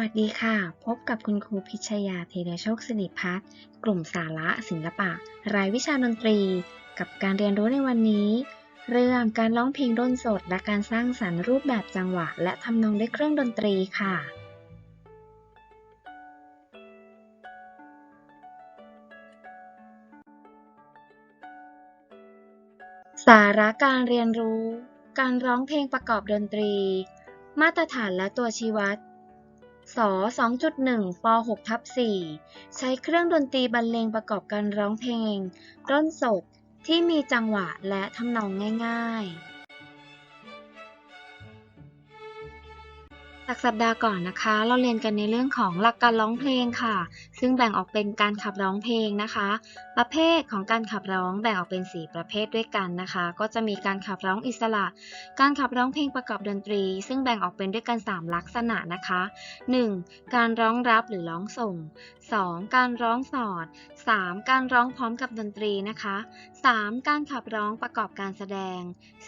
วัสดีค่ะ พบกับคุณครูพิชยาเทเดโชคสิริพัฒน์กลุ่มสาระศิลปะ รายวิชาดนตรี กับการเรียนรู้ในวันนี้ เรื่องการร้องเพลงด้นสด และการสร้างสรรค์รูปแบบจังหวะ และทำนองด้วยเครื่องดนตรีค่ะ สาระการเรียนรู้ การร้องเพลงประกอบดนตรี มาตรฐานและตัวชี้วัด ส2.1ป6ทับ4ใช้เครื่องดนตรีบรรเลงประกอบการร้องเพลงด้นสดที่มีจังหวะและทำนองง่ายๆ จากสัปดาห์ก่อนนะคะ เราเรียนกันในเรื่องของหลักการร้องเพลงค่ะซึ่งแบ่งออกเป็นการขับร้องเพลงนะคะ ประเภทของการขับร้องแบ่งออกเป็น 4 ประเภทด้วยกันนะคะ ก็จะมีการขับร้องอิสระ การขับร้องเพลงประกอบดนตรี ซึ่งแบ่งออกเป็นด้วยกัน 3 ลักษณะนะคะ 1. การร้องรับหรือร้องส่ง 2. การร้องสอด 3. การร้องพร้อมกับดนตรีนะคะ 3. การขับร้องประกอบการแสดง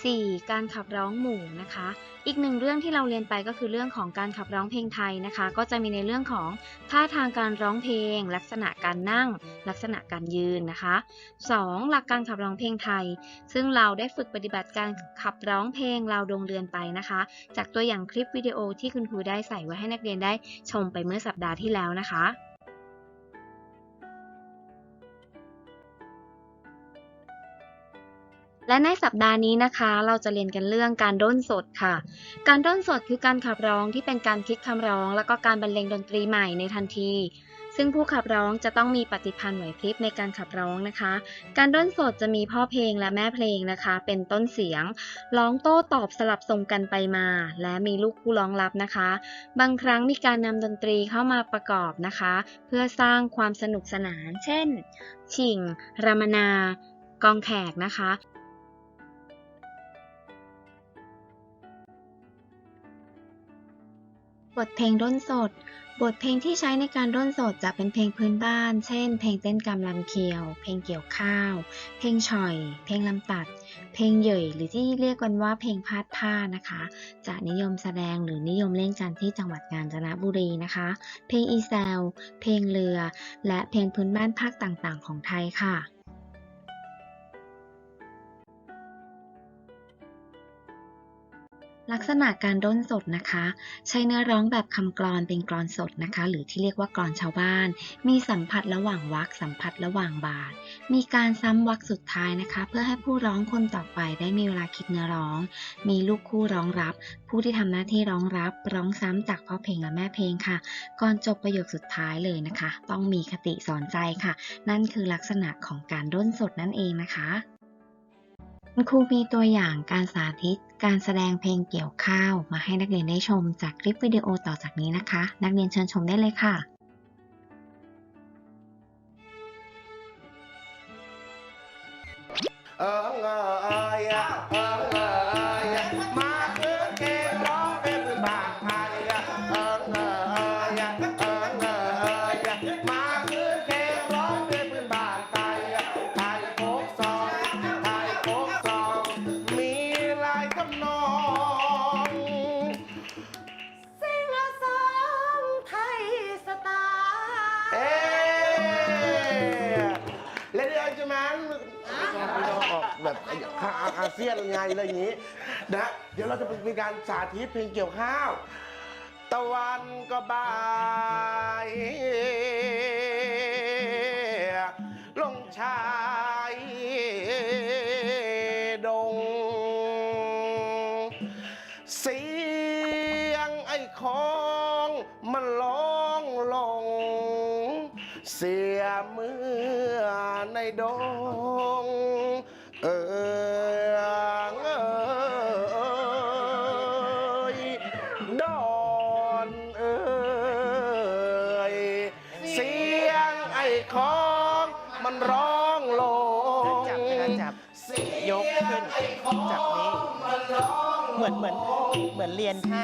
4. การขับร้องหมู่นะคะ อีกหนึ่งเรื่องที่เราเรียนไปก็คือเรื่องของการขับร้องเพลงไทยนะคะ ก็จะมีในเรื่องของท่าทางการร้องเพลงลักษณะการนั่ง ลักษณะการยืนนะคะ 2. หลักการขับร้องเพลงไทย ซึ่งเราได้ฝึกปฏิบัติการขับร้องเพลงเราวดงเรือนไปนะคะ จากตัวอย่างคลิปวิดีโอที่คุณครูได้ใส่ไว้ให้นักเรียนได้ชมไปเมื่อสัปดาห์ที่แล้วนะคะและในสัปดาห์นี้นะคะ เราจะเรียนกันเรื่องการด้นสดค่ะ การด้นสดคือการขับร้องที่เป็นการคิดคำร้อง แล้วก็การบรรเลงดนตรีใหม่ในทันที ซึ่งผู้ขับร้องจะต้องมีปฏิพันธ์ไหวพริบในการขับร้องนะคะ การด้นสดจะมีพ่อเพลงและแม่เพลงนะคะ เป็นต้นเสียง ร้องโต้ตอบสลับส่งกันไปมา และมีลูกคู่ร้องรับนะคะ บางครั้งมีการนำดนตรีเข้ามาประกอบนะคะ เพื่อสร้างความสนุกสนาน เช่น ชิงรามนา กองแขกนะคะบทเพลงด้นสด บทเพลงที่ใช้ในการด้นสดจะเป็นเพลงพื้นบ้าน เช่น เพลงเต้นกำลำเคียว เพลงเกี่ยวข้าว เพลงฉ่อย เพลงลำตัด เพลงเหย่ยหรือที่เรียกกันว่าเพลงพาดผ้านะคะ จะนิยมแสดงหรือนิยมเล่นกันที่จังหวัดกาญจนบุรีนะคะ เพลงอีแซว เพลงเรือ และเพลงพื้นบ้านภาคต่างๆ ของไทยค่ะ ลักษณะการด้นสดนะคะ ใช้เนื้อร้องแบบคำกลอนเป็นกลอนสดนะคะ หรือที่เรียกว่ากลอนชาวบ้าน มีสัมผัสระหว่างวรรคสัมผัสระหว่างบาท มีการซ้ำวรรคสุดท้ายนะคะ เพื่อให้ผู้ร้องคนต่อไปได้มีเวลาคิดเนื้อร้อง มีลูกคู่ร้องรับ ผู้ที่ทำหน้าที่ร้องรับ ร้องซ้ำจากพ่อเพลงและแม่เพลงค่ะ ก่อนจบประโยคสุดท้ายเลยนะคะ ต้องมีคติสอนใจค่ะ นั่นคือลักษณะของการด้นสดนั่นเองนะคะคุณครูมีตัวอย่างการสาธิต การแสดงเพลงเกี่ยวข้าวมาให้นักเรียนได้ชมจากคลิปวิดีโอต่อจากนี้นะคะ นักเรียนเชิญชมได้เลยค่ะเอิงเออเออ เซียนไงอะไรอย่างนี้นะเดี๋ยวเราจะเป็นการสาธิตเพลงเกี่ยวข้าว ตะวันก็บ่ายลงชายดง เสียงไอ้ของมันร้องลง เสียเมื่อในดง มือนเรียนท่า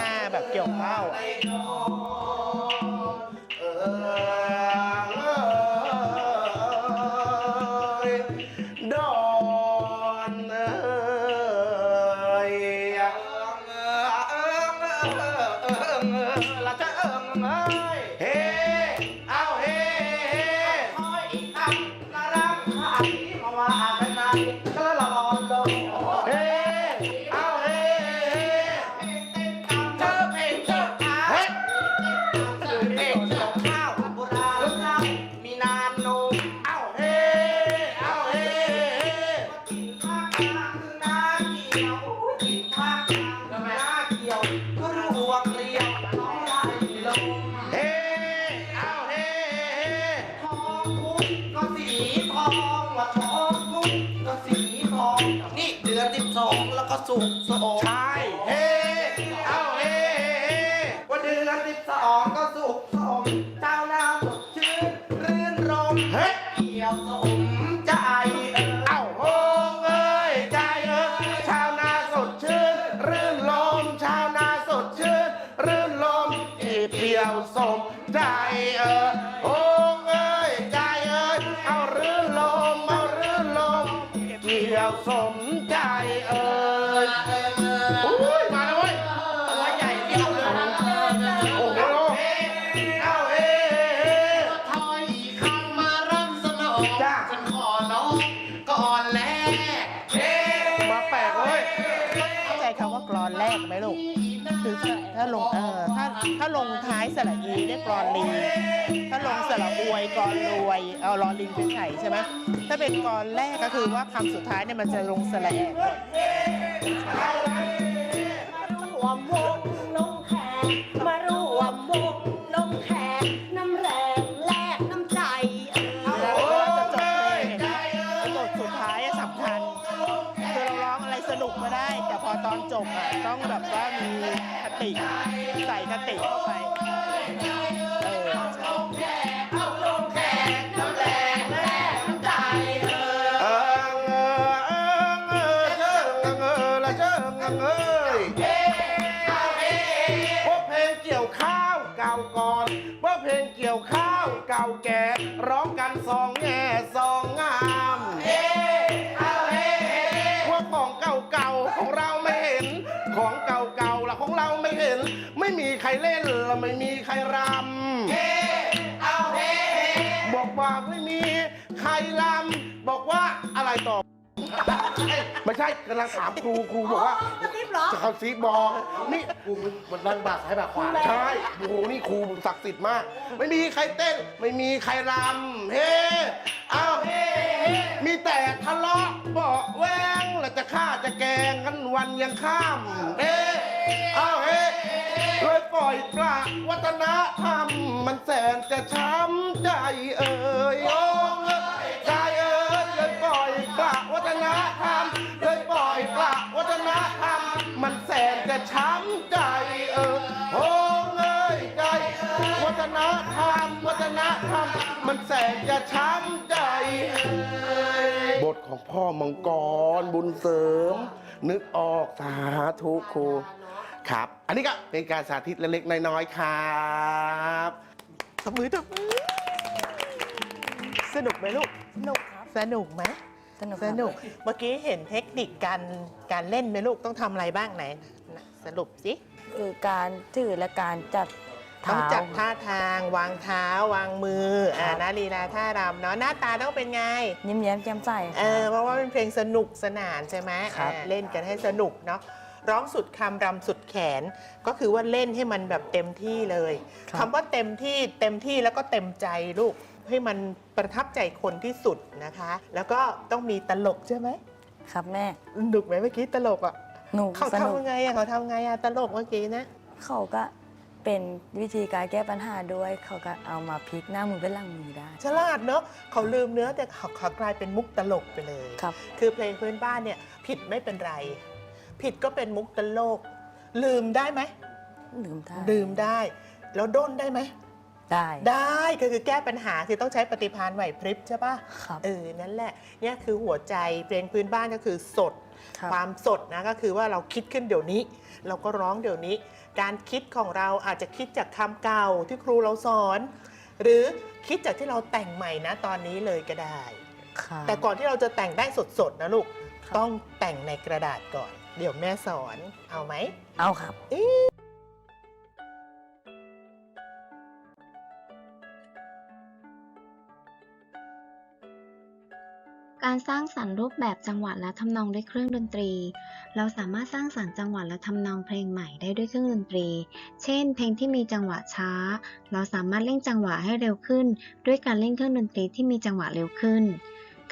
ท่าแบบเกี่ยวข้าวอะ แล้วก็สุกโสมใช่เฮ้เอาเฮ้ว่าเดือนสิบสองก็สุกโสมเจ้านาสดชื่นรื่นรมเฮ้เกี่ยวสมใจ กรอนแรกไหมลูกคือถ้าถ้าลงเออถ้าถ้าลงท้ายสระอีเรียกกรอนลีถ้าลงสระอวยกรอนรวยเอารอลิงเป็นไข่ใช่ไหมถ้าเป็นกรอนแรกก็คือว่าคำสุดท้ายเนี่ยมันจะลงสระแอ ต้องแบบว่ามีคติใส่คติเข้าไปเออเอิงเอิงเอิงเอิงเอิงเอิงเอิงละเจิงเอิงเอ้ยพวกเพลงเกี่ยวข้าวเก่าก่อนพวกเพลงเกี่ยวข้าวเก่าแก่ร้องกันสองแง่สอง ไม่มีใครเล่นและไม่มีใครรำบอกว่าไม่มีใครลำบอกว่าอะไรต่อ ไม่ใช่กำลังถามครูครูบอกว่ากระซิบเหรอ จะเขาซีบอกนี่ครูมันนั่งบากซ้ายบากขวาใช่โอ้โหนี่ครูศักดิ์สิทธิ์มาก ไม่มีใครเต้น ไม่มีใครรำเฮ้เอ้ามีแต่ทะเลาะเบาะแวงแล้วจะฆ่าจะแกล้งกันวันยังข้ามเฮ้เอ้าเฮ้ เลยปล่อยปละวัฒนธรรมมันแสนจะช้ำใจเอ่ยโอ้ยใจเอ่ยเลยปล่อยปละวัฒนธรรมเลยปล่อยปละวัฒนธรรมมันแสนจะช้ำใจเออโอ้เอ้ยใจวัฒนธรรมวัฒนธรรมมันแสนจะช้ำใจบทของพ่อมังกรบุญเสริม นึกออกสาธุครู ครับ อันนี้ก็เป็นการสาธิตเล็กๆน้อยๆครับตบมือตบมือสนุกไหมลูก สนุกครับ สนุกไหมสนุกสนุก เมื่อกี้เห็นเทคนิคการการเล่นไหมลูกต้องทำอะไรบ้างไหนนะสรุปสิคือการถือและการจับต้องเท้าจับท่าทางวางเท้าวางมืออ่านาลีลาท่ารำเนาะหน้าตาต้องเป็นไง ยิ้มแย้มแจ่มใส เออเพราะว่าเป็นเพลงสนุกสนานใช่ไหมครับ อ่าเล่นกันให้สนุกเนาะ ร้องสุดคำรำสุดแขน ก็คือว่าเล่นให้มันแบบเต็มที่เลยคำว่าเต็มที่เต็มที่แล้วก็เต็มใจลูกให้มันประทับใจคนที่สุดนะคะ แล้วก็ต้องมีตลกใช่ไหมครับแม่หนุกไหมเมื่อกี้ตลกอะหนูเขาสนุกทำยังไงอะเขาทำไงอะตลกเมื่อกี้นะเขาก็เป็นวิธีการแก้ปัญหาด้วยเขาก็เอามาพลิกหน้ามือเป็นหลังมือได้ฉลาดเนาะเขาลืมเนื้อแต่เขาเขากลายเป็นมุกตลกไปเลยครับคือเพลงพื้นบ้านเนี่ยผิดไม่เป็นไร ผิดก็เป็นมุกตลก ลืมได้ไหมลืมได้ลืมได้ แล้วด้นได้ไหม ได้ได้ก็คือแก้ปัญหาคือต้องใช้ปฏิภาณไหวพริบใช่ปะครับ เออนั่นแหละเนี่ยคือหัวใจเพลงพื้นบ้านก็คือสด ครับ ความสดนะก็คือว่าเราคิดขึ้นเดี๋ยวนี้ เราก็ร้องเดี๋ยวนี้ การคิดของเราอาจจะคิดจากคำเก่าที่ครูเราสอน หรือคิดจากที่เราแต่งใหม่นะตอนนี้เลยก็ได้ ครับ แต่ก่อนที่เราจะแต่งได้สดๆนะลูก ครับ ต้องแต่งในกระดาษก่อน เดี๋ยวแม่สอนเอาไหม เอาครับกการสร้างสรรค์รูปแบบจังหวะและทำนองด้วยเครื่องดนตรี เราสามารถสร้างสรรค์จังหวะและทำนองเพลงใหม่ได้ด้วยเครื่องดนตรี เช่น เพลงที่มีจังหวะช้า เราสามารถเร่งจังหวะให้เร็วขึ้น ด้วยการเล่นเครื่องดนตรีที่มีจังหวะเร็วขึ้น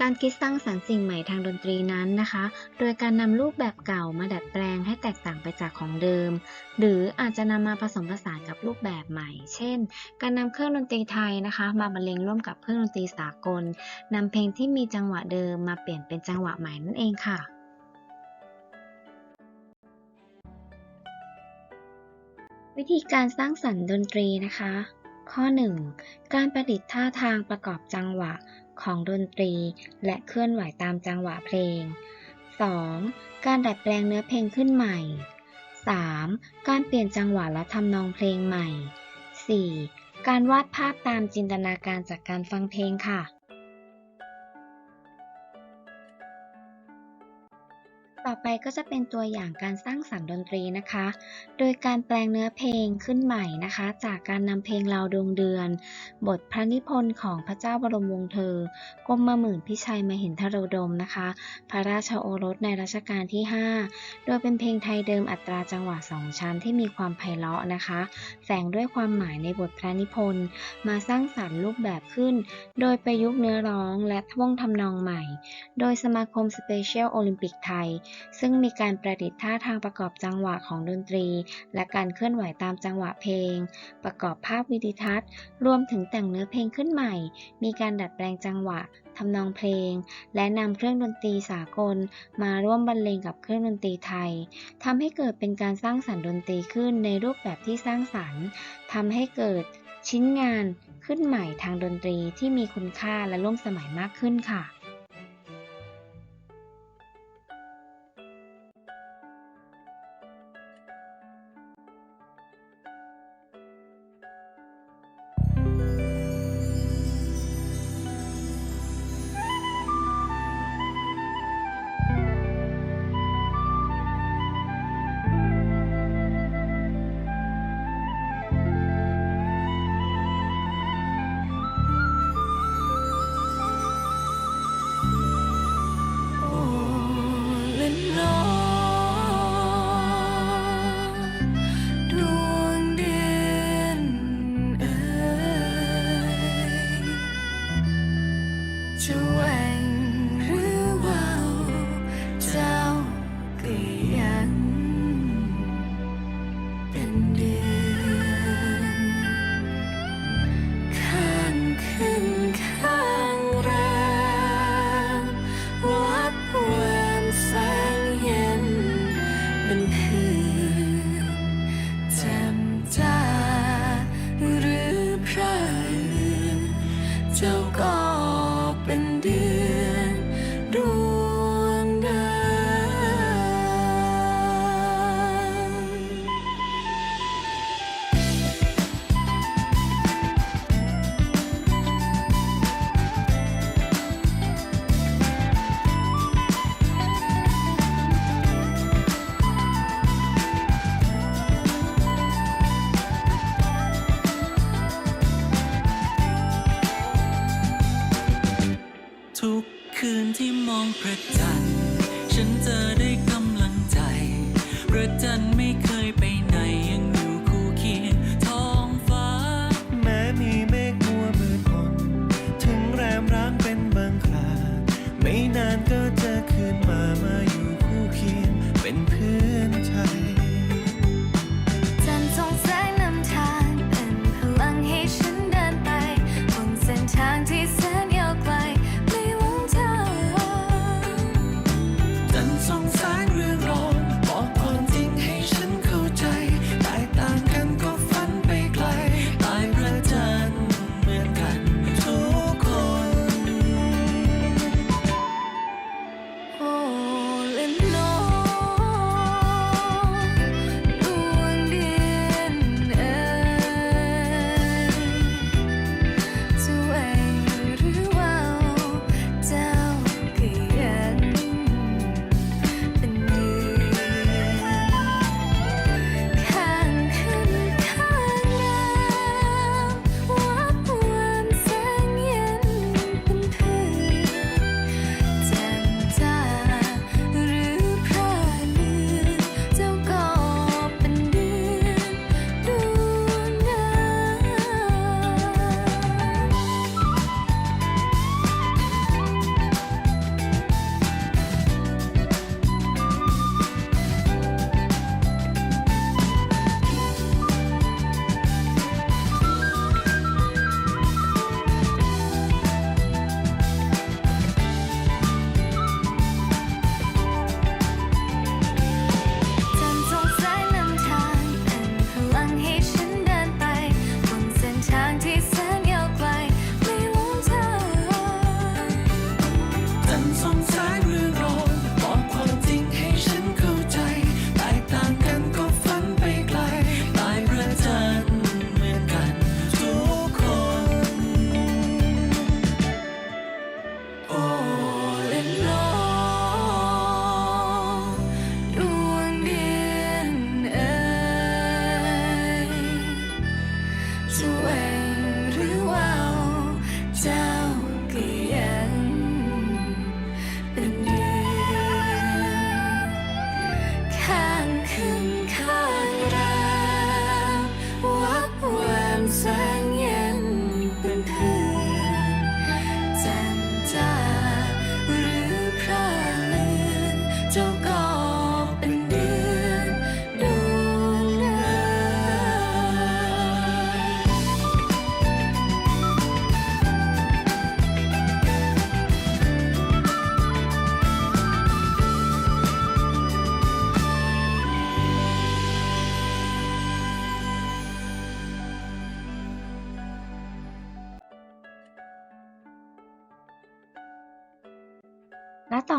การคิดสร้างสรรค์สิ่งใหม่ทางดนตรีนั้นนะคะ โดยการนำรูปแบบเก่ามาดัดแปลงให้แตกต่างไปจากของเดิม หรืออาจจะนำมาผสมผสานกับรูปแบบใหม่ เช่น การนำเครื่องดนตรีไทยนะคะ มาบรรเลงร่วมกับเครื่องดนตรีสากลนำเพลงที่มีจังหวะเดิมมาเปลี่ยนเป็นจังหวะใหม่นั่นเองค่ะวิธีการสร้างสรรค์ดนตรีนะคะ ข้อ 1. การประดิษฐ์ท่าทางประกอบจังหวะของดนตรี และเคลื่อนไหวตามจังหวะเพลง 2. การดัดแปลงเนื้อเพลงขึ้นใหม่ 3. การเปลี่ยนจังหวะและทำนองเพลงใหม่ 4. การวาดภาพตามจินตนาการจากการฟังเพลงค่ะ ต่อไปก็จะเป็นตัวอย่างการสร้างสรรค์ดนตรีนะคะ โดยการแปลงเนื้อเพลงขึ้นใหม่นะคะ จากการนำเพลงเราดวงเดือน บทพระนิพนธ์ของพระเจ้าบรมวงศ์เธอกรมหมื่นพิชัยมหินทรดมนะคะ พระราชโอรสในรัชกาลที่ 5 โดยเป็นเพลงไทยเดิมอัตราจังหวะสองชั้นที่มีความไพเราะนะคะ แฝงด้วยความหมายในบทพระนิพนธ์มาสร้างสรรค์รูปแบบขึ้น โดยประยุกต์เนื้อร้องและท่วงทำนองใหม่ โดยสมาคมสเปเชียลโอลิมปิกไทยซึ่งมีการประดิษฐ์ท่าทางประกอบจังหวะของดนตรี และการเคลื่อนไหวตามจังหวะเพลง ประกอบภาพวิดีทัศน์ รวมถึงแต่งเนื้อเพลงขึ้นใหม่ มีการดัดแปลงจังหวะทำนองเพลง และนำเครื่องดนตรีสากล มาร่วมบรรเลงกับเครื่องดนตรีไทยทำให้เกิดเป็นการสร้างสรรค์ดนตรีขึ้นในรูปแบบที่สร้างสรรค์ทำให้เกิดชิ้นงานขึ้นใหม่ทางดนตรีที่มีคุณค่าและร่วมสมัยมากขึ้นค่ะ จั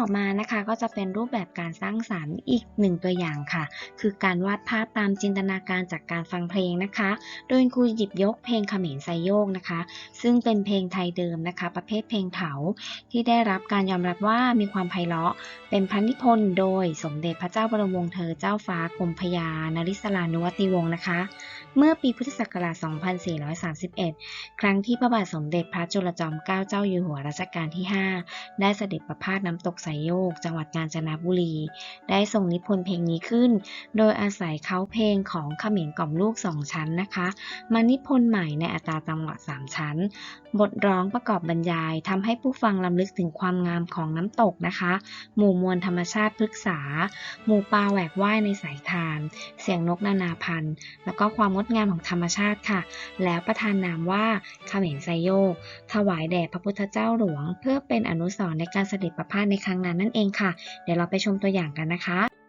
อมานะคะก็จะเป็นรูปแบบการสร้างสรรค์อีกหนึ่งตัวอย่างค่ะ คือการวาดภาพตามจินตนาการจากการฟังเพลงนะคะ โดยครูหยิบยกเพลงเขมรไซโยกนะคะ ซึ่งเป็นเพลงไทยเดิมนะคะ ประเภทเพลงเถาที่ได้รับการยอมรับว่ามีความไพเราะ เป็นพระนิพนธ์โดยสมเด็จพระเจ้าบรมวงศ์เธอเจ้าฟ้ากรมพยานริศลานุวัติวงศ์นะคะ เมื่อปีพุทธศักราช 2431 ครั้งที่พระบาทสมเด็จพระจุลจอมเกล้าเจ้าอยู่หัวรัชกาลที่ 5 ได้เสด็จประพาสน้ำตกไสโยก จังหวัดกาญจนบุรี ได้ทรงนิพนธ์เพลงนี้ขึ้น โดยอาศัยเขาเพลงของเขมรกล่อมลูกสองชั้นนะคะ มานิพนธ์ใหม่ในอัตราจังหวะสามชั้น บทร้องประกอบบรรยายทำให้ผู้ฟังลำลึกถึงความงามของน้ำตกนะคะ หมู่มวลธรรมชาติพฤกษา หมู่ปลาแหวกว่ายในสายทาน เสียงนกนานาพันธุ์ แล้วก็ความงดงามของธรรมชาติค่ะ แล้วประทานนามว่าเขมรไซโยก ถวายแด่พระพุทธเจ้าหลวง เพื่อเป็นอนุสรณ์ในการเสด็จประพาสในครั้งนั้นนั่นเองค่ะ เดี๋ยวเราไปชมตัวอย่างกันนะคะ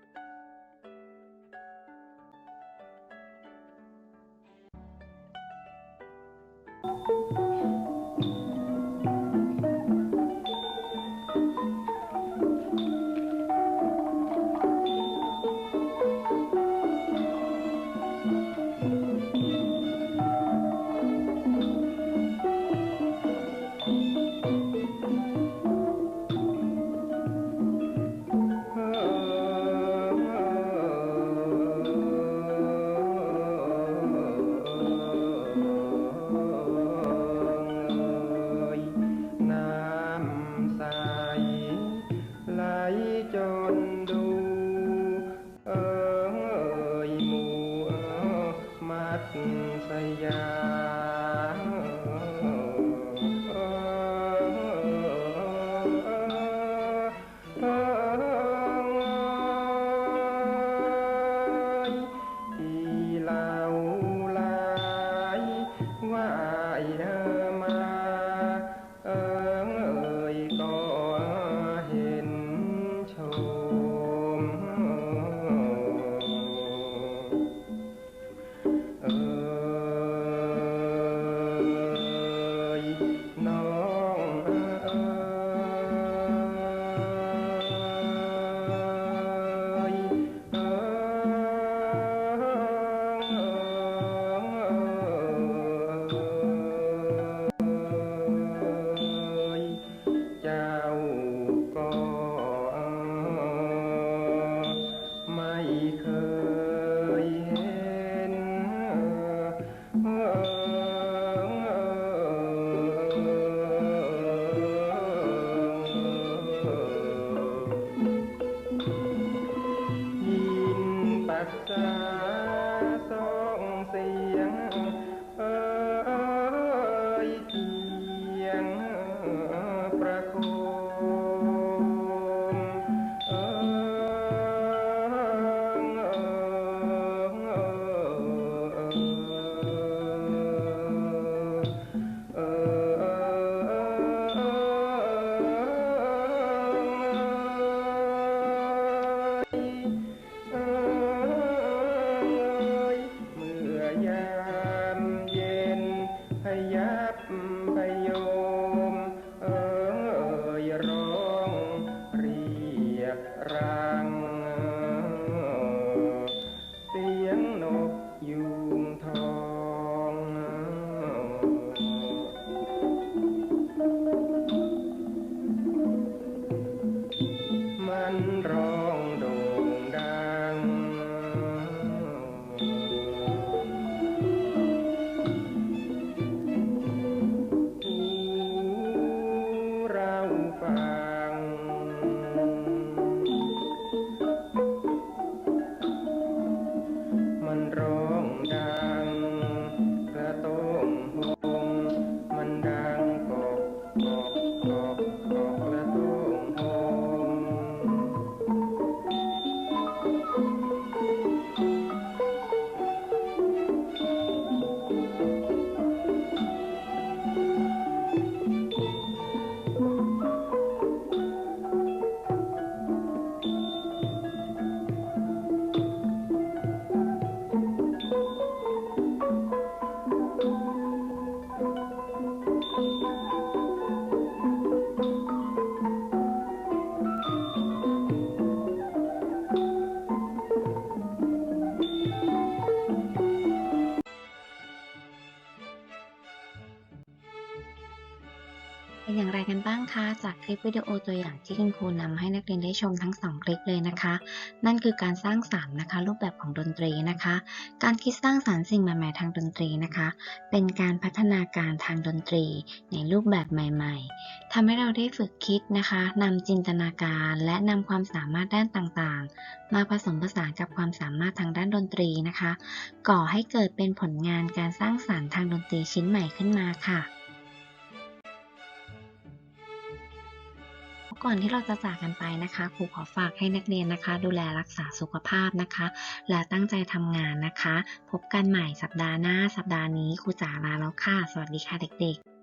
ลิปวิดีโอตัวอย่างที่คุณครูนำให้นักเรียนได้ชมทั้ง 2 คลิปเลยนะคะ นั่นคือการสร้างสรรค์นะคะ รูปแบบของดนตรีนะคะ การคิดสร้างสรรค์สิ่งใหม่ๆทางดนตรีนะคะ เป็นการพัฒนาการทางดนตรีในรูปแบบใหม่ ๆทำให้เราได้ฝึกคิดนะคะนำจินตนาการและนำความสามารถด้านต่างๆ มาผสมผสานกับความสามารถทางด้านดนตรีนะคะ ก่อให้เกิดเป็นผลงานการสร้างสรรค์ทางดนตรีชิ้นใหม่ขึ้นมาค่ะ ก่อนที่เราจะจากกันไปนะคะครูขอฝากให้นักเรียนนะคะ ดูแลรักษาสุขภาพนะคะ และตั้งใจทำงานนะคะ พบกันใหม่สัปดาห์หน้าสัปดาห์นี้ครูจ๋าลาแล้วค่ะ สวัสดีค่ะเด็กๆ